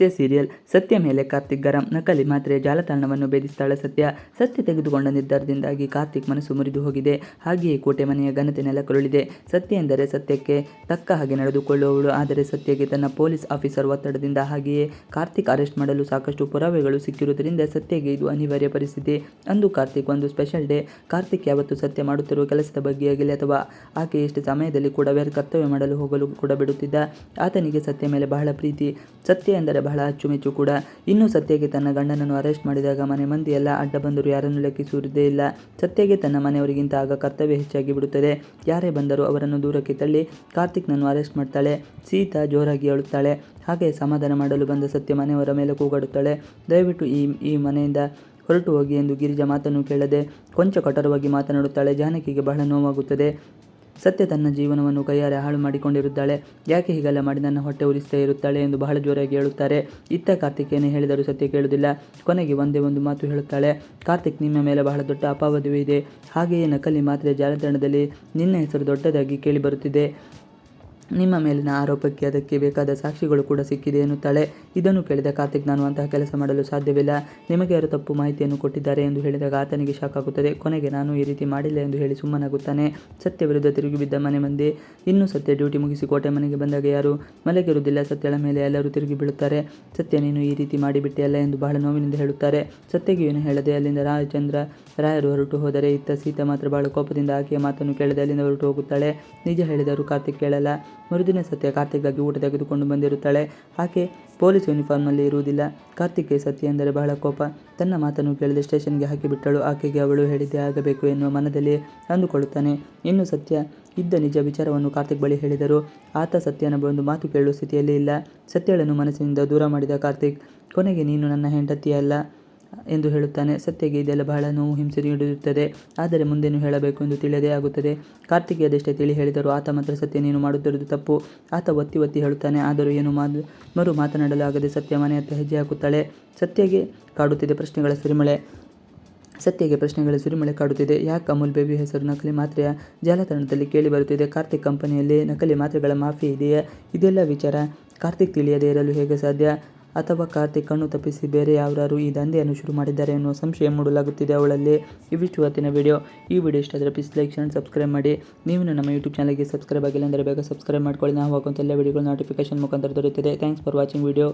ಸತ್ಯ ಸೀರಿಯಲ್ ಸತ್ಯ ಮೇಲೆ ಕಾರ್ತಿಕ್ ಗರಂ, ನಕಲಿ ಮಾತ್ರೆ, ಜಾಲತಾಣವನ್ನು ಭೇದಿಸ್ತಾಳೆ ಸತ್ಯ. ಸತ್ಯ ತೆಗೆದುಕೊಂಡ ನಿರ್ಧಾರದಿಂದಾಗಿ ಕಾರ್ತಿಕ್ ಮನಸ್ಸು ಮುರಿದು ಹೋಗಿದೆ. ಹಾಗೆಯೇ ಕೋಟೆ ಮನೆಯ ಘನತೆ ನೆಲಕುರುಳಿದೆ ಸತ್ಯ ಎಂದರೆ ಸತ್ಯಕ್ಕೆ ತಕ್ಕ ಹಾಗೆ ನಡೆದುಕೊಳ್ಳುವವಳು, ಆದರೆ ಸತ್ಯಗೆ ತನ್ನ ಪೊಲೀಸ್ ಆಫೀಸರ್ ಒತ್ತಡದಿಂದ ಹಾಗೆಯೇ ಕಾರ್ತಿಕ್ ಅರೆಸ್ಟ್ ಮಾಡಲು ಸಾಕಷ್ಟು ಪುರಾವೆಗಳು ಸಿಕ್ಕಿರುವುದರಿಂದ ಸತ್ಯಗೆ ಇದು ಅನಿವಾರ್ಯ ಪರಿಸ್ಥಿತಿ. ಅಂದು ಕಾರ್ತಿಕ್ ಒಂದು ಸ್ಪೆಷಲ್ ಡೇ ಕಾರ್ತಿಕ್ ಯಾವತ್ತು ಸತ್ಯ ಮಾಡುತ್ತಿರುವ ಕೆಲಸದ ಬಗ್ಗೆಯಾಗಲಿ ಅಥವಾ ಆಕೆ ಎಷ್ಟು ಸಮಯದಲ್ಲಿ ಕೂಡ ಬೇರೆ ಕರ್ತವ್ಯ ಮಾಡಲು ಹೋಗಲು ಕೂಡ ಬಿಡುತ್ತಿದ್ದ. ಆತನಿಗೆ ಸತ್ಯ ಮೇಲೆ ಬಹಳ ಪ್ರೀತಿ. ಸತ್ಯ ಎಂದರೆ ಬಹಳ ಅಚ್ಚುಮೆಚ್ಚು ಕೂಡ. ಇನ್ನು ಸತ್ಯಗೆ ತನ್ನ ಗಂಡನನ್ನು ಅರೆಸ್ಟ್ ಮಾಡಿದಾಗ ಮನೆ ಮಂದಿ ಎಲ್ಲ ಅಡ್ಡ ಬಂದರು ಯಾರನ್ನು ಲೆಕ್ಕಿಸುವುದೇ ಇಲ್ಲ. ಸತ್ಯಗೆ ತನ್ನ ಮನೆಯವರಿಗಿಂತ ಆಗ ಕರ್ತವ್ಯ ಹೆಚ್ಚಾಗಿ ಬಿಡುತ್ತದೆ. ಯಾರೇ ಬಂದರೂ ಅವರನ್ನು ದೂರಕ್ಕೆ ತಳ್ಳಿ ಕಾರ್ತಿಕ್ನನ್ನು ಅರೆಸ್ಟ್ ಮಾಡ್ತಾಳೆ. ಸೀತಾ ಜೋರಾಗಿ ಅಳುತ್ತಾಳೆ. ಹಾಗೆ ಸಮಾಧಾನ ಮಾಡಲು ಬಂದ ಸತ್ಯ ಮನೆಯವರ ಮೇಲೆ ಕೂಗಾಡುತ್ತಾಳೆ. ದಯವಿಟ್ಟು ಈ ಈ ಮನೆಯಿಂದ ಹೊರಟು ಹೋಗಿ ಎಂದು ಗಿರಿಜಾ ಮಾತನ್ನು ಕೇಳದೆ ಕೊಂಚ ಕಠೋರವಾಗಿ ಮಾತನಾಡುತ್ತಾಳೆ. ಜಾನಕಿಗೆ ಬಹಳ ನೋವಾಗುತ್ತದೆ. ಸತ್ಯ ತನ್ನ ಜೀವನವನ್ನು ಕೈಯಾರೆ ಹಾಳು ಮಾಡಿಕೊಂಡಿರುತ್ತಾಳೆ. ಯಾಕೆ ಹೀಗೆಲ್ಲ ಮಾಡಿ ನನ್ನ ಹೊಟ್ಟೆ ಉರಿಸ್ತಾ ಇರುತ್ತಾಳೆ ಎಂದು ಬಹಳ ಜೋರಾಗಿ ಹೇಳುತ್ತಾರೆ. ಇತ್ತ ಕಾರ್ತಿಕ್ ಏನೇ ಹೇಳಿದರೂ ಸತ್ಯ ಕೇಳುವುದಿಲ್ಲ. ಕೊನೆಗೆ ಒಂದೇ ಒಂದು ಮಾತು ಹೇಳುತ್ತಾಳೆ. ಕಾರ್ತಿಕ್, ನಿಮ್ಮ ಮೇಲೆ ಬಹಳ ದೊಡ್ಡ ಅಪಾವಧಿಯೂ ಇದೆ. ಹಾಗೆಯೇ ನಕಲಿ ಮಾತ್ರೆ ಜಾಲತಾಣದಲ್ಲಿ ನಿನ್ನ ಹೆಸರು ದೊಡ್ಡದಾಗಿ ಕೇಳಿಬರುತ್ತಿದೆ ನಿಮ್ಮ ಮೇಲಿನ ಆರೋಪಕ್ಕೆ ಅದಕ್ಕೆ ಬೇಕಾದ ಸಾಕ್ಷಿಗಳು ಕೂಡ ಸಿಕ್ಕಿದೆ ಎನ್ನುತ್ತಾಳೆ. ಇದನ್ನು ಕೇಳಿದ ಕಾರ್ತಿಕ್, ನಾನು ಅಂತಹ ಕೆಲಸ ಮಾಡಲು ಸಾಧ್ಯವಿಲ್ಲ. ನಿಮಗೆ ಯಾರು ತಪ್ಪು ಮಾಹಿತಿಯನ್ನು ಕೊಟ್ಟಿದ್ದಾರೆ ಎಂದು ಹೇಳಿದಾಗ ಆತನಿಗೆ ಶಾಕ್ ಆಗುತ್ತದೆ. ಕೊನೆಗೆ ನಾನು ಈ ರೀತಿ ಮಾಡಿಲ್ಲ ಎಂದು ಹೇಳಿ ಸುಮ್ಮನಾಗುತ್ತಾನೆ. ಸತ್ಯ ವಿರುದ್ಧ ತಿರುಗಿಬಿದ್ದ ಮನೆ ಮಂದಿ. ಇನ್ನು ಸತ್ಯ ಡ್ಯೂಟಿ ಮುಗಿಸಿ ಕೋಟೆ ಮನೆಗೆ ಬಂದಾಗ ಯಾರು? ಮಲಗಿರುವುದಿಲ್ಲ ಸತ್ಯಳ ಮೇಲೆ ಎಲ್ಲರೂ ತಿರುಗಿ ಬೀಳುತ್ತಾರೆ. ಸತ್ಯ, ನೀನು ಈ ರೀತಿ ಮಾಡಿಬಿಟ್ಟೆಯಲ್ಲ ಎಂದು ಬಹಳ ನೋವಿನಿಂದ ಹೇಳುತ್ತಾರೆ. ಸತ್ಯಗೆ ಏನು ಹೇಳದೆ ಅಲ್ಲಿಂದ ರಾಜಚಂದ್ರ ರಾಯರು ಹೊರಟು ಹೋದರೆ ಇತ್ತ ಸೀತಾ ಮಾತ್ರ ಬಹಳ ಕೋಪದಿಂದ ಆಕೆಯ ಮಾತನ್ನು ಕೇಳದೆ ಅಲ್ಲಿಂದ ಹೊರಟು ಹೋಗುತ್ತಾಳೆ. ನಿಜ ಹೇಳಿದರೂ ಕಾರ್ತಿಕ್ ಕೇಳಲ್ಲ. ಮರುದಿನ ಸತ್ಯ ಕಾರ್ತಿಕ್ಗಾಗಿ ಊಟ ತೆಗೆದುಕೊಂಡು ಬಂದಿರುತ್ತಾಳೆ. ಆಕೆ ಪೊಲೀಸ್ ಯೂನಿಫಾರ್ಮ್ನಲ್ಲಿ ಇರುವುದಿಲ್ಲ. ಕಾರ್ತಿಕ್ಗೆ ಸತ್ಯ ಎಂದರೆ ಬಹಳ ಕೋಪ. ತನ್ನ ಮಾತನ್ನು ಕೇಳದೆ ಸ್ಟೇಷನ್ಗೆ ಹಾಕಿಬಿಟ್ಟಳು ಆಕೆಗೆ ಅವಳು ಹೇಳಿದ್ದೇ ಆಗಬೇಕು ಎನ್ನುವ ಮನದಲ್ಲಿ ಅಂದುಕೊಳ್ಳುತ್ತಾನೆ. ಇನ್ನು ಸತ್ಯ ಇದ್ದ ನಿಜ ವಿಚಾರವನ್ನು ಕಾರ್ತಿಕ್ ಬಳಿ ಹೇಳಿದರು. ಆತ ಸತ್ಯನ ಒಂದು ಮಾತು ಕೇಳುವ ಸ್ಥಿತಿಯಲ್ಲಿ ಇಲ್ಲ. ಸತ್ಯಳನ್ನು ಮನಸ್ಸಿನಿಂದ ದೂರ ಮಾಡಿದ ಕಾರ್ತಿಕ್, ಕೊನೆಗೆ ನೀನು ನನ್ನ ಹೆಂಡತಿಯಲ್ಲ. ಎಂದು ಹೇಳುತ್ತಾನೆ. ಸತ್ಯಗೆ ಇದೆಲ್ಲ ಬಹಳ ನೋವು, ಹಿಂಸೆ ನೀಡುತ್ತದೆ. ಆದರೆ ಮುಂದೇನು ಹೇಳಬೇಕು ಎಂದು ತಿಳಿಯದೇ ಆಗುತ್ತದೆ. ಕಾರ್ತಿಕ್ ಅದೆಷ್ಟೇ ತಿಳಿ ಹೇಳಿದರೂ ಆತ ಮಾತ್ರ ಸತ್ಯ, ನೀನು ಮಾಡುತ್ತಿರುವುದು ತಪ್ಪು. ಆತ ಒತ್ತಿ ಒತ್ತಿ ಹೇಳುತ್ತಾನೆ. ಆದರೂ ಏನು ಮಾತು ಮರು ಮಾತನಾಡಲು ಆಗದೆ ಸತ್ಯ ಮನೆ ಹತ್ತ ಹೆಜ್ಜೆ ಹಾಕುತ್ತಾಳೆ. ಸತ್ಯಗೆ ಕಾಡುತ್ತಿದೆ ಪ್ರಶ್ನೆಗಳ ಸುರಿಮಳೆ. ಸತ್ಯಗೆ ಪ್ರಶ್ನೆಗಳ ಸುರಿಮಳೆ ಕಾಡುತ್ತಿದೆ. ಯಾಕೆ ಅಮೂಲ್ ಬೇಬಿ ಹೆಸರು ನಕಲಿ ಮಾತ್ರೆಯ ಜಾಲತಾಣದಲ್ಲಿ ಕೇಳಿ ಬರುತ್ತಿದೆ? ಕಾರ್ತಿಕ್ ಕಂಪನಿಯಲ್ಲಿ ನಕಲಿ ಮಾತ್ರೆಗಳ ಮಾಫಿ ಇದೆಯಾ? ಇದೆಲ್ಲ ವಿಚಾರ ಕಾರ್ತಿಕ್ ತಿಳಿಯದೇ ಇರಲು ಹೇಗೆ ಸಾಧ್ಯ? ಅಥವಾ ಕಾರ್ತಿಕ್ ಕಣ್ಣು ತಪ್ಪಿಸಿ ಬೇರೆ ಯಾರು ಈ ದಂಧೆಯನ್ನು ಶುರು ಮಾಡಿದ್ದಾರೆ ಎನ್ನುವ ಸಂಶಯ ಮೂಡಲಾಗುತ್ತಿದೆ ಅವಳಲ್ಲಿ. ಇವಿಷ್ಟು ಇವತ್ತಿನ ವಿಡಿಯೋ. ಈ ವಿಡಿಯೋ ಇಷ್ಟ ಆದರೆ ಪ್ಲೀಸ್ ಲೈಕ್ ಚಾನಲ್ ಸಬ್ಸ್ಕ್ರೈಬ್ ಮಾಡಿ. ನೀವು ನಮ್ಮ ಯೂಟ್ಯೂಬ್ ಚಾನಲ್ಗೆ ಸಬ್ಸ್ಕ್ರೈಬ್ ಆಗಿಲ್ಲ ಅಂದರೆ ಬೇಗ ಸಬ್ಸ್ಕ್ರೈಬ್ ಮಾಡ್ಕೊಳ್ಳಿ. ನಾವು ಹಾಕುವಂಥ ಎಲ್ಲ ವಿಡಿಯೋಗಳು ನೋಟಿಫಿಕೇಶನ್ ಮುಖಾಂತರ ದೊರೆಯುತ್ತದೆ. Thanks for watching video